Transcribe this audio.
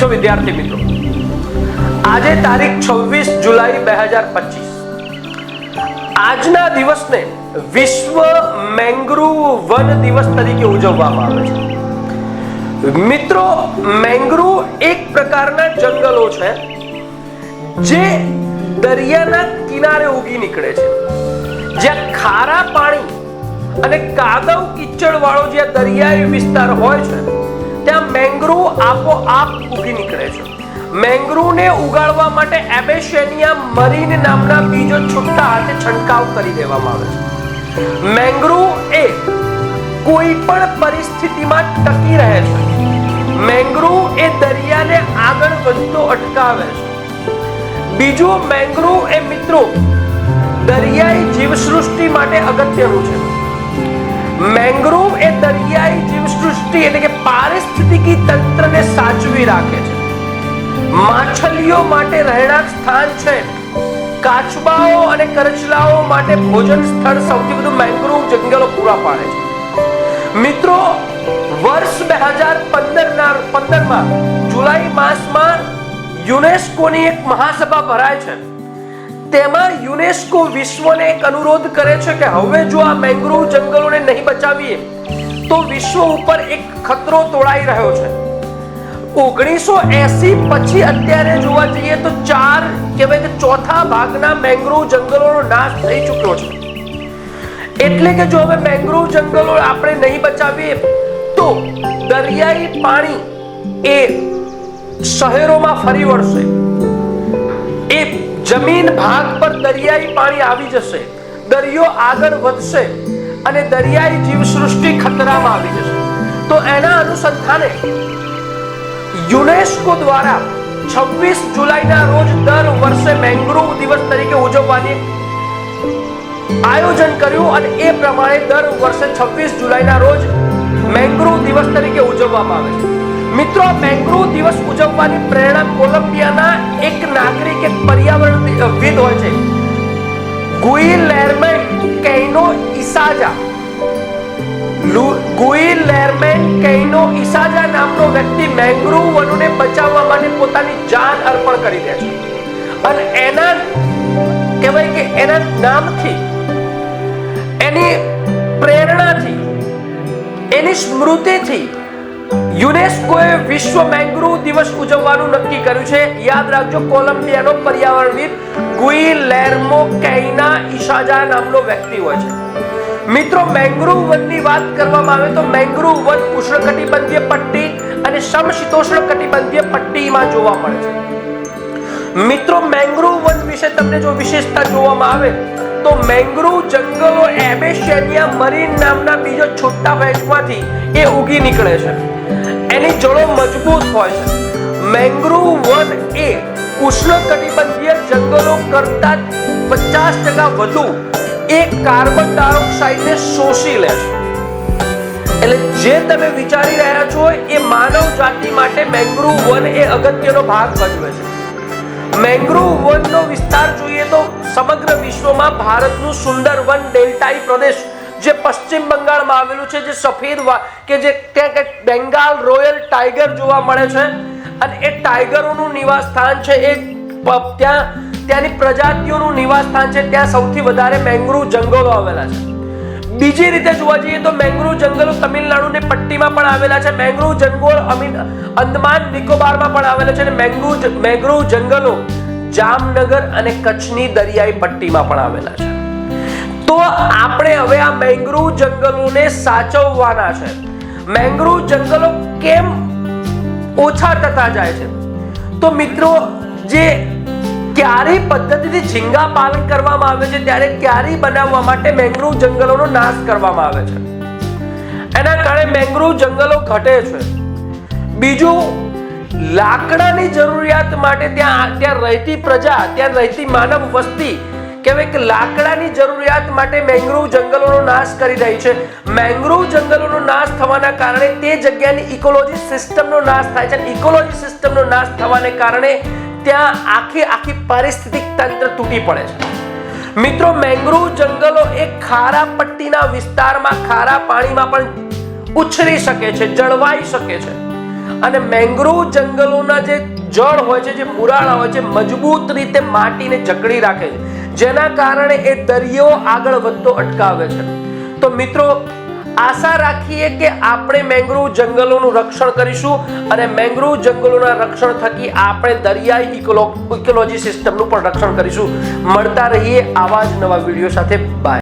છો વિદ્યાર્થી મિત્રો. આજે તારીખ છવ્વીસ જુલાઈ બે હજાર પચીસ. આજના દિવસને વિશ્વ મેંગ્રુવ વન દિવસ તરીકે ઉજવવામાં આવે છે. મિત્રો, મેંગ્રુવ એક પ્રકારના જંગલો છે જે દરિયાના કિનારે ઉગી નીકળે છે. જ્યાં ખારા પાણી અને કાદવ કીચડ વાળો જે દરિયાઈ વિસ્તાર હોય છે ત્યાં મેંગ્રુવ આપોઆપ ઉગી નીકળે છે. મેંગ્રુવને ઉગાડવા માટે એબેશેનિયા મરીન નામના બીજો છૂટા હાથે છંટકાવ કરી દેવામાં આવે છે. મેંગ્રુવ એ કોઈ પણ પરિસ્થિતિમાં ટકી રહે છે. મેંગ્રુવ એ દરિયાને આગળ વધતો અટકાવે છે. બીજું મેંગ્રુવ એ મિત્રો દરિયાઈ જીવસૃષ્ટિ માટે અગત્યનું છે. મેંગ્રુવ એ દરિયાઈ જીવસૃષ્ટિ એટલે કે પારિસ્થિતિકી તંત્રને સાચવી રાખે છે. માછલીઓ માટે રહેણાંક સ્થાન છે. કાચબાઓ અને કરચલાઓ માટે ભોજન સ્થળ સૌથી વધુ મેંગ્રોવ જંગલો પૂરા પાડે છે. મિત્રો, વર્ષ બે હજાર પંદરના, પંદરમાં જુલાઈ માસમાં યુનેસ્કોની એક મહાસભા ભરાય છે. તેમાં યુનેસ્કો વિશ્વને એક અનુરોધ કરે છે કે હવે જો આ મેંગ્રોવ જંગલોને નહીં બચાવીએ, તો વિશ્વ ઉપર એક ખતરો તોડાઈ રહ્યો છે. ઓગણીસો એસી પછી અત્યારે જોવા જઈએ તો ચાર કહેવાય કે ચોથા ભાગના મેંગ્રોવ જંગલોનો નાશ થઈ ચૂક્યો છે. એટલે કે જો હવે મેંગ્રોવ જંગલો આપણે નહીં બચાવીએ, તો દરિયાઈ પાણી એ શહેરોમાં ફરી વળશે. એ જમીન ભાગ પર દરિયાઈ પાણી આવી જશે. દરિયો આગળ વધશે અને દરિયાઈ જીવસૃષ્ટિ ખતરામાં આવી જશે. તો એના અનુસંધાને યુનેસ્કો દ્વારા 26 જુલાઈના રોજ દર વર્ષે મેંગ્રોવ દિવસ તરીકે ઉજવવાની આયોજન કર્યું અને એ પ્રમાણે દર વર્ષે 26 જુલાઈના રોજ મેંગ્રોવ દિવસ તરીકે ઉજવવામાં આવે છે. મિત્રો મેંગ્રોવ દિવસ ઉજવવાની પ્રેરણા કોલંબિયાના એક નાગરિક એક પર્યાવરણવિદ હોય છે. ગુઇલેર્મે કૈનો ઇસાજા. લેરમેન કૈનો ઇસાજા નામનો વ્યક્તિ મેંગ્રુવ વનોને બચાવવા માટે પોતાની જાન અર્પણ કરી દે છે. અને એના, કહેવાય કે એના નામથી, એની પ્રેરણાથી, એની સ્મૃતિથી યુનેસ્કોએ વિશ્વ મેંગ્રુવ દિવસ ઉજવવાનું નક્કી કર્યું છે. યાદ રાખજો, કોલંબિયાનો પર્યાવરણવિદ ગુઇલેર્મો કૈના ઇશાજા નામનો વ્યક્તિ હોય છે. મિત્રો, મેંગ્રોવ વનની વાત કરવામાં આવે તો મેંગ્રોવ વન ઉષ્ણકટિબંધીય પટ્ટી અને સમશીતોષ્ણ કટિબંધીય પટ્ટીમાં જોવા મળે છે. મિત્રો, મેંગ્રોવ વન વિશે તમને જો વિશેષતા જોવામાં આવે તો મેંગ્રોવ જંગલો એબેશિયાનિયા મરીન નામના બીજો છોટા વહેંચમાંથી એ ઉગી નીકળે છે. જડો મજબૂત હોય છે. મેંગ્રોવ વન એ ઉષ્ણકટિબંધીય જંગલો કરતા પચાસ ટકા વધુ એ કાર્બન ડાયોક્સાઇડને શોષી લે છે. એટલે જે તમે વિચારી રહ્યા છો એ માનવ જાતિ માટે મેંગ્રોવ વન એ અગત્યનો ભાગ ભજવે છે. મેંગ્રોવ વનનો વિસ્તાર જોઈએ તો સમગ્ર વિશ્વમાં ભારતનું સુંદર વન ડેલ્ટાઈ પ્રદેશ જે પશ્ચિમ બંગાળમાં આવેલું છે, જે સફેદ કે જે ત્યાં બેંગાલ રોયલ ટાઈગર જોવા મળે છે. અને એ ટાઈગરોનું નિવાસ સ્થાન છે, એ ત્યાં ત્યાંની પ્રજાતિઓનું નિવાસ સ્થાન છે, ત્યાં સૌથી વધારે મેંગ્રુવ જંગલો આવેલા છે. બીજી રીતે જોવા જઈએ તો મેંગ્રુવ જંગલો તમિલનાડુની પટ્ટીમાં પણ આવેલા છે. મેંગ્રુવ જંગલ અંદમાન નિકોબારમાં પણ આવેલા છે અને મેંગ્રુવ મેંગ્રુવ જંગલો જામનગર અને કચ્છની દરિયાઈ પટ્ટીમાં પણ આવેલા છે. તો આપણે હવે આ મેંગ્રુવ જંગલોને સાચવવાના છે. મેંગ્રુવ જંગલો કેમ ઓછા થતા જાય છે? તો મિત્રો, જે ક્યારી પદ્ધતિથી ઝીંગા પાલન કરવામાં આવે છે, ત્યારે ક્યારી બનાવવા માટે મેંગ્રુવ જંગલોનો નાશ કરવામાં આવે છે. એના કારણે મેંગ્રુવ જંગલો ઘટે છે. બીજું, લાકડાની જરૂરિયાત માટે ત્યાં ત્યાં રહેતી પ્રજા, ત્યાં રહેતી માનવ વસ્તી કહેવાય લાકડાની જરૂરિયાત માટે મેંગ્રુવ જંગલોનો નાશ કરી રહી છે. મેંગ્રુવ જંગલોનો નાશ થવાના કારણે તે જગ્યાની ઇકોલોજી સિસ્ટમનો નાશ થાય છે. ઇકોલોજી સિસ્ટમનો નાશ થવાને કારણે ત્યાં આખી આખી પારિસ્થિતિક તંત્ર તૂટી પડે છે. મિત્રો, મેંગ્રુવ જંગલો એ ખારા પટ્ટીના વિસ્તારમાં ખારા પાણીમાં પણ ઉછરી શકે છે, જળવાઈ શકે છે. અને મેંગ્રોવ જંગલોના જે જળ હોય છે, જે મુરાળા હોય છે, મજબૂત રીતે માટીને જકડી રાખે છે. જેના કારણે એ દરિયો આગળ વધતો અટકાવે છે. તો મિત્રો, આશા રાખીએ કે આપણે મેંગ્રોવ જંગલોનું રક્ષણ કરીશું અને મેંગ્રોવ જંગલોના રક્ષણ થકી આપણે દરિયાઈ ઇકોલો, ઇકોલોજી સિસ્ટમનું પણ રક્ષણ કરીશું. મળતા રહીએ આવા જ નવા વીડિયો સાથે. બાય